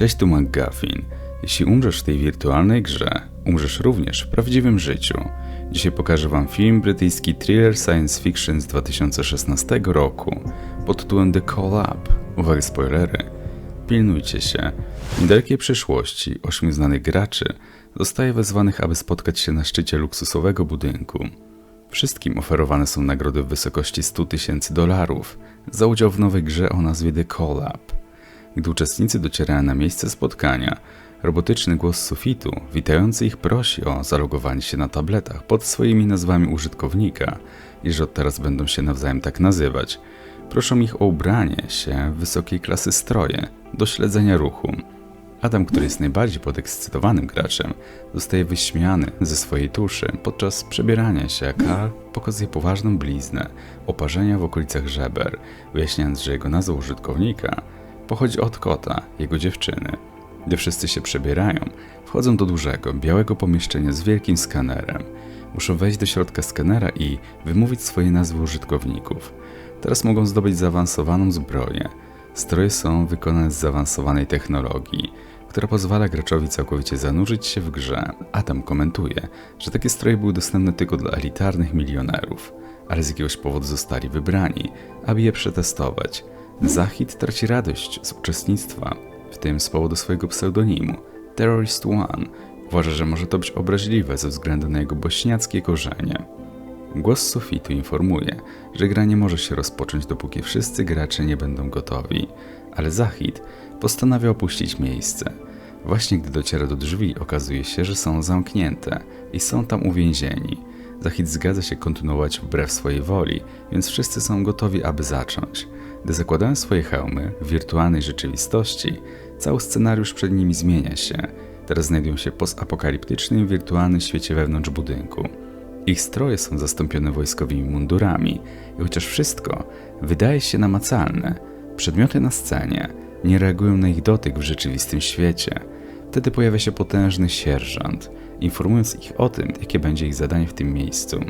Cześć tu McGuffin. Jeśli umrzesz w tej wirtualnej grze, umrzesz również w prawdziwym życiu. Dzisiaj pokażę Wam film brytyjski thriller science fiction z 2016 roku pod tytułem The Call Up. Uwaga spoilery. Pilnujcie się. W niedalekiej przyszłości ośmiu znanych graczy zostaje wezwanych, aby spotkać się na szczycie luksusowego budynku. Wszystkim oferowane są nagrody w wysokości 100 tysięcy dolarów za udział w nowej grze o nazwie The Call Up. Gdy uczestnicy docierają na miejsce spotkania, robotyczny głos sufitu, witający ich prosi o zalogowanie się na tabletach pod swoimi nazwami użytkownika i że od teraz będą się nawzajem tak nazywać. Proszą ich o ubranie się w wysokiej klasy stroje do śledzenia ruchu. Adam, który jest najbardziej podekscytowanym graczem, zostaje wyśmiany ze swojej tuszy podczas przebierania się, a Karl pokazuje poważną bliznę, oparzenia w okolicach żeber, wyjaśniając, że jego nazwa użytkownika pochodzi od kota, jego dziewczyny. Gdy wszyscy się przebierają, wchodzą do dużego, białego pomieszczenia z wielkim skanerem. Muszą wejść do środka skanera i wymówić swoje nazwy użytkowników. Teraz mogą zdobyć zaawansowaną zbroję. Stroje są wykonane z zaawansowanej technologii, która pozwala graczowi całkowicie zanurzyć się w grze. Adam komentuje, że takie stroje były dostępne tylko dla elitarnych milionerów, ale z jakiegoś powodu zostali wybrani, aby je przetestować. Zahid traci radość z uczestnictwa, w tym z powodu swojego pseudonimu Terrorist One. Uważa, że może to być obraźliwe ze względu na jego bośniackie korzenie. Głos sufitu informuje, że gra nie może się rozpocząć, dopóki wszyscy gracze nie będą gotowi, ale Zahid postanawia opuścić miejsce. Właśnie gdy dociera do drzwi, okazuje się, że są zamknięte i są tam uwięzieni. Zahid zgadza się kontynuować wbrew swojej woli, więc wszyscy są gotowi, aby zacząć. Gdy zakładają swoje hełmy w wirtualnej rzeczywistości, cały scenariusz przed nimi zmienia się. Teraz znajdują się postapokaliptycznym, wirtualnym świecie wewnątrz budynku. Ich stroje są zastąpione wojskowymi mundurami i chociaż wszystko wydaje się namacalne, przedmioty na scenie nie reagują na ich dotyk w rzeczywistym świecie. Wtedy pojawia się potężny sierżant, informując ich o tym, jakie będzie ich zadanie w tym miejscu.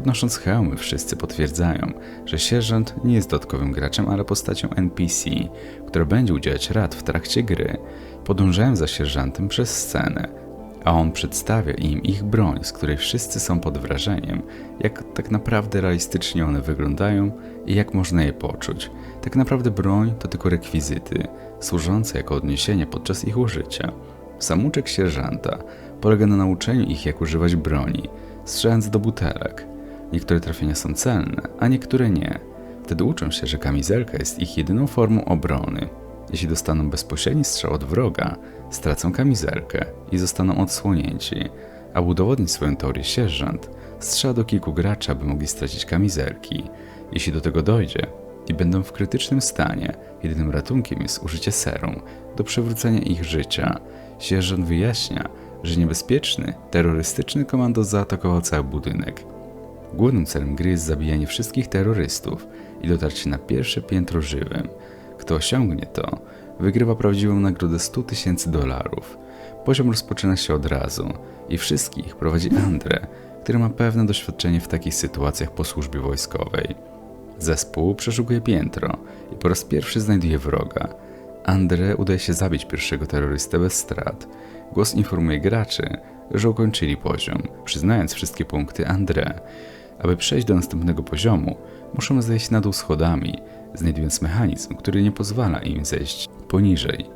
Podnosząc hełmy, wszyscy potwierdzają, że sierżant nie jest dodatkowym graczem, ale postacią NPC, która będzie udzielać rad w trakcie gry. Podążają za sierżantem przez scenę, a on przedstawia im ich broń, z której wszyscy są pod wrażeniem, jak tak naprawdę realistycznie one wyglądają i jak można je poczuć. Tak naprawdę broń to tylko rekwizyty, służące jako odniesienie podczas ich użycia. Samuczek sierżanta polega na nauczeniu ich, jak używać broni, strzelając do butelek. Niektóre trafienia są celne, a niektóre nie. Wtedy uczą się, że kamizelka jest ich jedyną formą obrony. Jeśli dostaną bezpośredni strzał od wroga, stracą kamizelkę i zostaną odsłonięci, a udowodnić swoją teorię sierżant strzela do kilku graczy, aby mogli stracić kamizelki. Jeśli do tego dojdzie i będą w krytycznym stanie, jedynym ratunkiem jest użycie serum do przywrócenia ich życia. Sierżant wyjaśnia, że niebezpieczny, terrorystyczny komando zaatakował cały budynek. Głównym celem gry jest zabijanie wszystkich terrorystów i dotarcie na pierwsze piętro żywym. Kto osiągnie to, wygrywa prawdziwą nagrodę 100 tysięcy dolarów. Poziom rozpoczyna się od razu i wszystkich prowadzi Andre, który ma pewne doświadczenie w takich sytuacjach po służbie wojskowej. Zespół przeszukuje piętro i po raz pierwszy znajduje wroga. Andre udaje się zabić pierwszego terrorystę bez strat. Głos informuje graczy, że ukończyli poziom, przyznając wszystkie punkty Andre. Aby przejść do następnego poziomu, muszą zejść na dół schodami, znajdując mechanizm, który nie pozwala im zejść poniżej.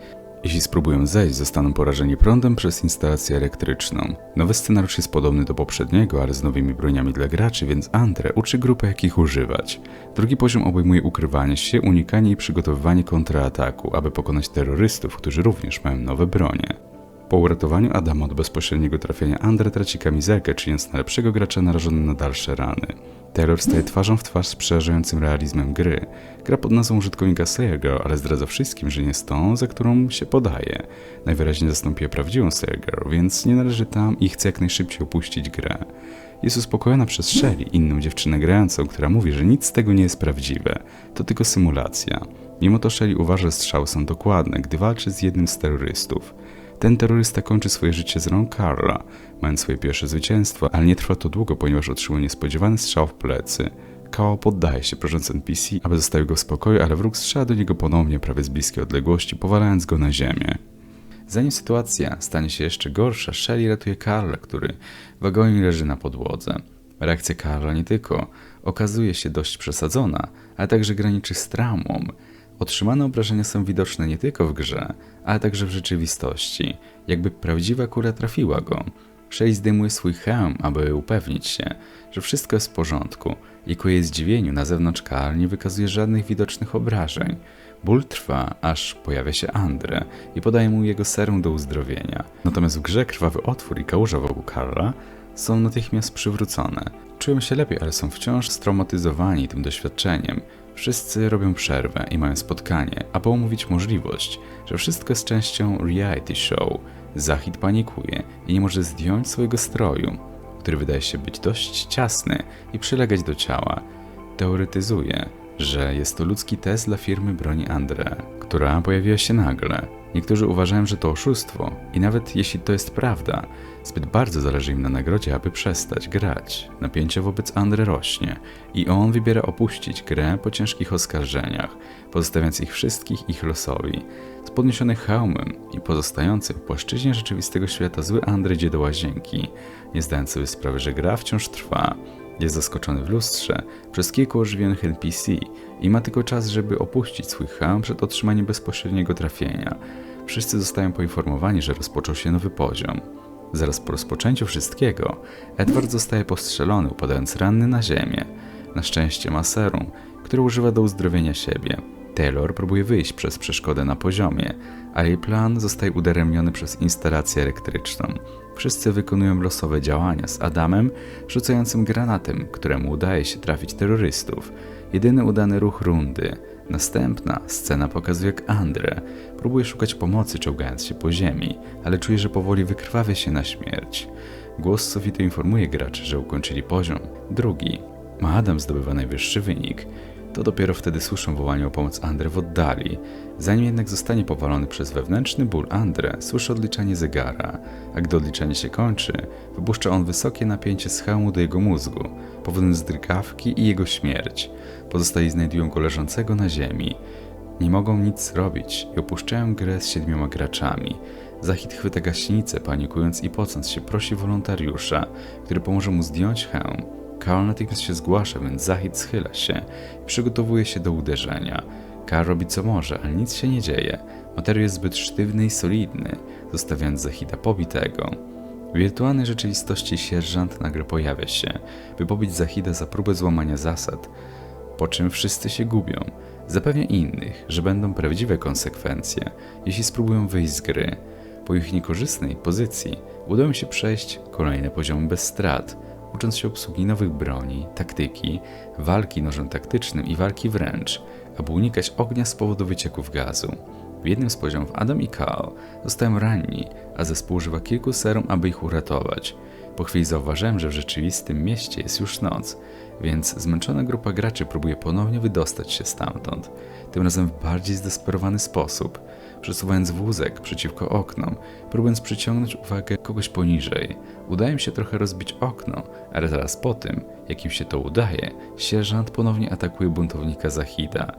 Jeśli spróbują zejść, zostaną porażeni prądem przez instalację elektryczną. Nowy scenariusz jest podobny do poprzedniego, ale z nowymi broniami dla graczy, więc Andre uczy grupę jak ich używać. Drugi poziom obejmuje ukrywanie się, unikanie i przygotowywanie kontrataku, aby pokonać terrorystów, którzy również mają nowe bronie. Po uratowaniu Adama od bezpośredniego trafienia Andre traci kamizelkę, czyniąc na lepszego gracza narażony na dalsze rany. Terror staje twarzą w twarz z przerażającym realizmem gry. Gra pod nazwą użytkownika Sailor, ale zdradza wszystkim, że nie jest tą, za którą się podaje. Najwyraźniej zastąpiła prawdziwą Sailor, więc nie należy tam i chce jak najszybciej opuścić grę. Jest uspokojona przez Shelly, inną dziewczynę grającą, która mówi, że nic z tego nie jest prawdziwe, to tylko symulacja. Mimo to Shelly uważa, że strzały są dokładne, gdy walczy z jednym z terrorystów. Ten terrorysta kończy swoje życie z rąk Karla, mając swoje pierwsze zwycięstwo, ale nie trwa to długo, ponieważ otrzymuje niespodziewany strzał w plecy. Kao poddaje się, prosząc NPC, aby zostawił go w spokoju, ale wróg strzela do niego ponownie, prawie z bliskiej odległości, powalając go na ziemię. Zanim sytuacja stanie się jeszcze gorsza, Shelly ratuje Karla, który w agonii leży na podłodze. Reakcja Karla nie tylko okazuje się dość przesadzona, ale także graniczy z traumą. Otrzymane obrażenia są widoczne nie tylko w grze, ale także w rzeczywistości, jakby prawdziwa kula trafiła go. Shelly zdejmuje swój hełm, aby upewnić się, że wszystko jest w porządku i ku jej zdziwieniu na zewnątrz Karl nie wykazuje żadnych widocznych obrażeń. Ból trwa, aż pojawia się Andre i podaje mu jego serum do uzdrowienia. Natomiast w grze krwawy otwór i kałuża wokół Karla są natychmiast przywrócone. Czują się lepiej, ale są wciąż straumatyzowani tym doświadczeniem. Wszyscy robią przerwę i mają spotkanie, aby omówić możliwość, że wszystko jest częścią reality show. Zachit panikuje i nie może zdjąć swojego stroju, który wydaje się być dość ciasny i przylegać do ciała. Teoretyzuje, że jest to ludzki test dla firmy broni Andre, która pojawiła się nagle. Niektórzy uważają, że to oszustwo i nawet jeśli to jest prawda, zbyt bardzo zależy im na nagrodzie, aby przestać grać. Napięcie wobec Andre rośnie i on wybiera opuścić grę po ciężkich oskarżeniach, pozostawiając ich wszystkich ich losowi. Z podniesionym hełmem i pozostającym w płaszczyźnie rzeczywistego świata zły Andre idzie do łazienki, nie zdając sobie sprawy, że gra wciąż trwa. Jest zaskoczony w lustrze przez kilku ożywionych NPC i ma tylko czas, żeby opuścić swój hełm przed otrzymaniem bezpośredniego trafienia. Wszyscy zostają poinformowani, że rozpoczął się nowy poziom. Zaraz po rozpoczęciu wszystkiego, Edward zostaje postrzelony, upadając ranny na ziemię. Na szczęście ma serum, które używa do uzdrowienia siebie. Taylor próbuje wyjść przez przeszkodę na poziomie, ale jej plan zostaje udaremniony przez instalację elektryczną. Wszyscy wykonują losowe działania z Adamem rzucającym granatem, któremu udaje się trafić terrorystów. Jedyny udany ruch rundy. Następna scena pokazuje jak Andre próbuje szukać pomocy czołgając się po ziemi, ale czuje, że powoli wykrwawia się na śmierć. Głos Sofitu informuje graczy, że ukończyli poziom. Drugi. Ma Adam zdobywa najwyższy wynik. To dopiero wtedy słyszą wołanie o pomoc Andre w oddali. Zanim jednak zostanie powalony przez wewnętrzny ból Andre, słyszy odliczanie zegara, a gdy odliczanie się kończy, wypuszcza on wysokie napięcie z hełmu do jego mózgu, powodując drgawki i jego śmierć. Pozostali znajdują go leżącego na ziemi. Nie mogą nic zrobić i opuszczają grę z siedmioma graczami. Zachit chwyta gaśnicę, panikując i pocąc się prosi wolontariusza, który pomoże mu zdjąć hełm. Karl natychmiast się zgłasza, więc Zahid schyla się i przygotowuje się do uderzenia. Karl robi co może, ale nic się nie dzieje. Materiał jest zbyt sztywny i solidny, zostawiając Zahida pobitego. W wirtualnej rzeczywistości sierżant nagle pojawia się, by pobić Zahida za próbę złamania zasad, po czym wszyscy się gubią. Zapewnia innych, że będą prawdziwe konsekwencje, jeśli spróbują wyjść z gry. Po ich niekorzystnej pozycji udało się przejść kolejne poziomy bez strat, ucząc się obsługi nowych broni, taktyki, walki nożem taktycznym i walki wręcz, aby unikać ognia z powodu wycieków gazu. W jednym z poziomów Adam i Carl zostają ranni, a zespół używa kilku serum, aby ich uratować. Po chwili zauważyłem, że w rzeczywistym mieście jest już noc, więc zmęczona grupa graczy próbuje ponownie wydostać się stamtąd, tym razem w bardziej zdesperowany sposób, przesuwając wózek przeciwko oknom, próbując przyciągnąć uwagę kogoś poniżej. Udaje mi się trochę rozbić okno, ale zaraz po tym, jak im się to udaje, sierżant ponownie atakuje buntownika Zahida.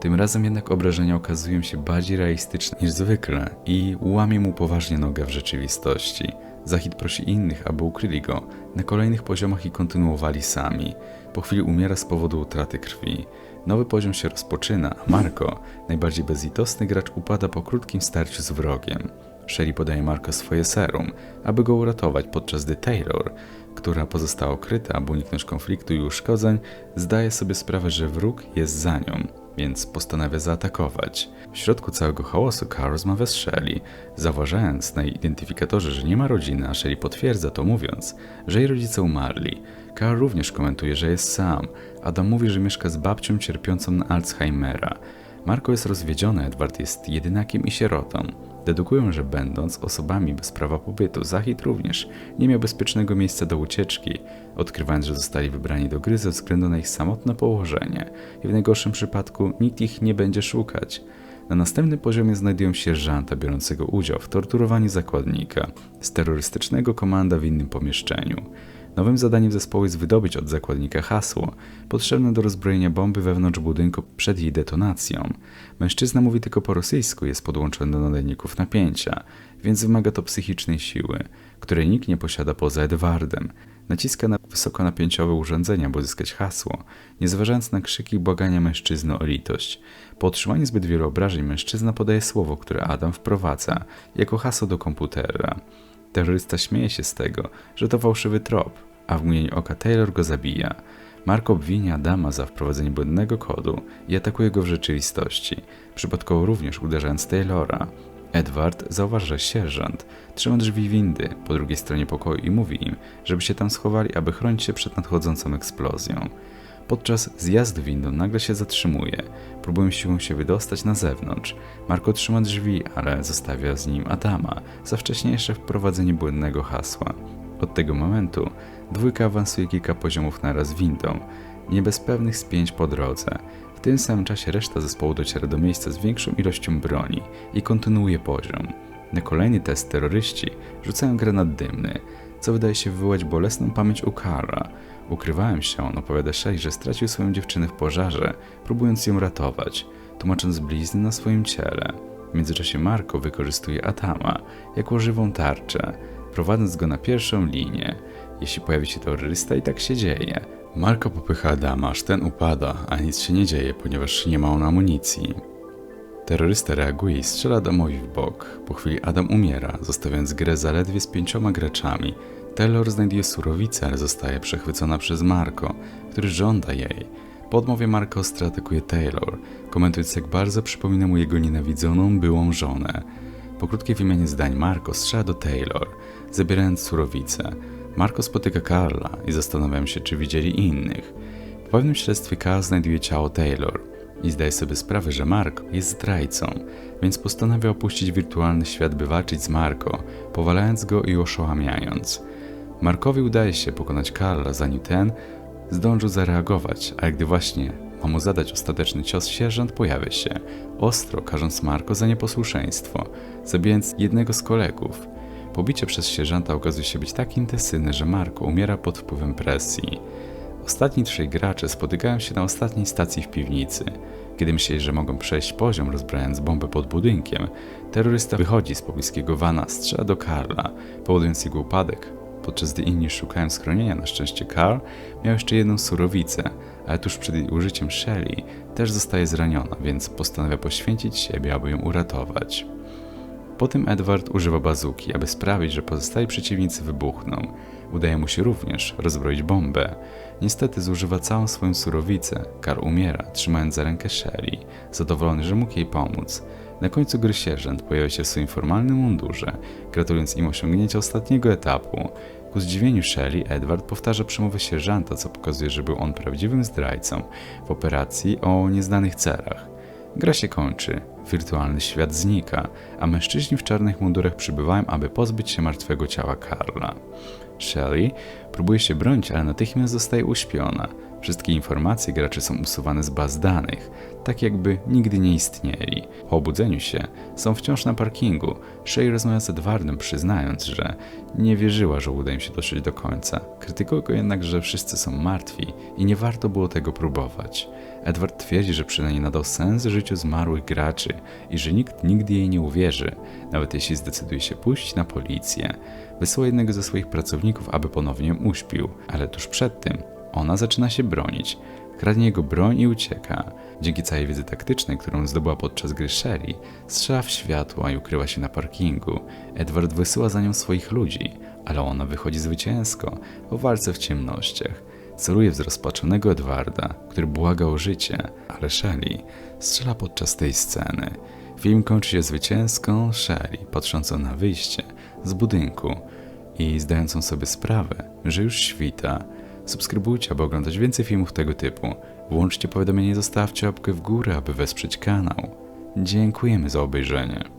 Tym razem jednak obrażenia okazują się bardziej realistyczne niż zwykle i łamie mu poważnie nogę w rzeczywistości. Zahid prosi innych, aby ukryli go na kolejnych poziomach i kontynuowali sami. Po chwili umiera z powodu utraty krwi. Nowy poziom się rozpoczyna, Marco, najbardziej bezlitosny gracz, upada po krótkim starciu z wrogiem. Shelly podaje Marco swoje serum, aby go uratować, podczas gdy Taylor, która pozostała ukryta, aby uniknąć konfliktu i uszkodzeń, zdaje sobie sprawę, że wróg jest za nią, więc postanawia zaatakować. W środku całego chaosu Carl rozmawia z Shelly, zauważając na identyfikatorze, że nie ma rodziny, a Shelly potwierdza to mówiąc, że jej rodzice umarli. Carl również komentuje, że jest sam. Adam mówi, że mieszka z babcią cierpiącą na Alzheimera. Marco jest rozwiedziony, Edward jest jedynakiem i sierotą. Dedukują, że będąc osobami bez prawa pobytu, Zahid również nie miał bezpiecznego miejsca do ucieczki, odkrywając, że zostali wybrani do gry ze względu na ich samotne położenie i w najgorszym przypadku nikt ich nie będzie szukać. Na następnym poziomie znajdują sierżanta biorącego udział w torturowaniu zakładnika z terrorystycznego komanda w innym pomieszczeniu. Nowym zadaniem zespołu jest wydobyć od zakładnika hasło, potrzebne do rozbrojenia bomby wewnątrz budynku przed jej detonacją. Mężczyzna mówi tylko po rosyjsku, jest podłączony do nadajników napięcia, więc wymaga to psychicznej siły, której nikt nie posiada poza Edwardem. Naciska na wysokonapięciowe urządzenia, by uzyskać hasło, nie zważając na krzyki i błagania mężczyzny o litość. Po otrzymaniu zbyt wielu obrażeń mężczyzna podaje słowo, które Adam wprowadza jako hasło do komputera. Terrorysta śmieje się z tego, że to fałszywy trop, a w mgnieniu oka Taylor go zabija. Mark obwinia Adama za wprowadzenie błędnego kodu i atakuje go w rzeczywistości, przypadkowo również uderzając Taylora. Edward zauważa, że sierżant trzyma drzwi windy po drugiej stronie pokoju i mówi im, żeby się tam schowali, aby chronić się przed nadchodzącą eksplozją. Podczas zjazdu windą nagle się zatrzymuje, próbują siłą się wydostać na zewnątrz. Marko trzyma drzwi, ale zostawia z nim Adama za wcześniejsze wprowadzenie błędnego hasła. Od tego momentu dwójka awansuje kilka poziomów naraz windą, nie bez pewnych spięć po drodze. W tym samym czasie reszta zespołu dociera do miejsca z większą ilością broni i kontynuuje poziom. Na kolejny test terroryści rzucają granat dymny, co wydaje się wywołać bolesną pamięć u Kara. Ukrywałem się, on opowiada Shay, że stracił swoją dziewczynę w pożarze, próbując ją ratować, tłumacząc blizny na swoim ciele. W międzyczasie Marko wykorzystuje Atama jako żywą tarczę, prowadząc go na pierwszą linię. Jeśli pojawi się terrorysta i tak się dzieje. Marko popycha Adama, aż ten upada, a nic się nie dzieje, ponieważ nie ma on amunicji. Terrorysta reaguje i strzela Adamowi w bok. Po chwili Adam umiera, zostawiając grę zaledwie z pięcioma graczami. Taylor znajduje surowicę, ale zostaje przechwycona przez Marko, który żąda jej. Po odmowie Marko ostro atakuje Taylor, komentując jak bardzo przypomina mu jego nienawidzoną byłą żonę. Po krótkiej wymianie zdań Marko strzela do Taylor, zabierając surowicę. Marko spotyka Karla i zastanawiam się, czy widzieli innych. Po pewnym śledztwie Karl znajduje ciało Taylor i zdaje sobie sprawę, że Mark jest zdrajcą, więc postanawia opuścić wirtualny świat, by walczyć z Marko, powalając go i oszałamiając. Markowi udaje się pokonać Karla, zanim ten zdążył zareagować, ale gdy właśnie ma mu zadać ostateczny cios, sierżant pojawia się, ostro karząc Marko za nieposłuszeństwo, zabijając jednego z kolegów. Pobicie przez sierżanta okazuje się być tak intensywne, że Marko umiera pod wpływem presji. Ostatni trzej gracze spotykają się na ostatniej stacji w piwnicy. Kiedy myśleli, że mogą przejść poziom rozbrajając bombę pod budynkiem, terrorysta wychodzi z pobliskiego wana, strzela do Karla, powodując jego upadek. Podczas gdy inni szukają schronienia, na szczęście Karl miał jeszcze jedną surowicę, ale tuż przed użyciem Shelly też zostaje zraniona, więc postanawia poświęcić siebie, aby ją uratować. Potem Edward używa bazuki, aby sprawić, że pozostali przeciwnicy wybuchną. Udaje mu się również rozbroić bombę. Niestety zużywa całą swoją surowicę. Karl umiera, trzymając za rękę Shelly, zadowolony, że mógł jej pomóc. Na końcu gry sierżant pojawia się w swoim formalnym mundurze, gratulując im osiągnięcia ostatniego etapu. Ku zdziwieniu Shelly, Edward powtarza przemowę sierżanta, co pokazuje, że był on prawdziwym zdrajcą w operacji o nieznanych celach. Gra się kończy, wirtualny świat znika, a mężczyźni w czarnych mundurach przybywają, aby pozbyć się martwego ciała Karla. Shelley próbuje się bronić, ale natychmiast zostaje uśpiona. Wszystkie informacje graczy są usuwane z baz danych, tak jakby nigdy nie istnieli. Po obudzeniu się są wciąż na parkingu. Shay rozmawia z Edwardem, przyznając, że nie wierzyła, że uda im się dotrzeć do końca. Krytykuje go jednak, że wszyscy są martwi i nie warto było tego próbować. Edward twierdzi, że przynajmniej nadał sens życiu zmarłych graczy i że nikt nigdy jej nie uwierzy, nawet jeśli zdecyduje się pójść na policję. Wysyła jednego ze swoich pracowników, aby ponownie uśpił, ale tuż przed tym ona zaczyna się bronić. Kradnie jego broń i ucieka. Dzięki całej wiedzy taktycznej, którą zdobyła podczas gry Sherry, strzela w światła i ukrywa się na parkingu. Edward wysyła za nią swoich ludzi, ale ona wychodzi zwycięsko po walce w ciemnościach. Celuje w zrozpaczonego Edwarda, który błaga o życie, ale Shelley strzela podczas tej sceny. Film kończy się zwycięską Shelley, patrzącą na wyjście z budynku i zdającą sobie sprawę, że już świta. Subskrybujcie, aby oglądać więcej filmów tego typu. Włączcie powiadomienie i zostawcie łapkę w górę, aby wesprzeć kanał. Dziękujemy za obejrzenie.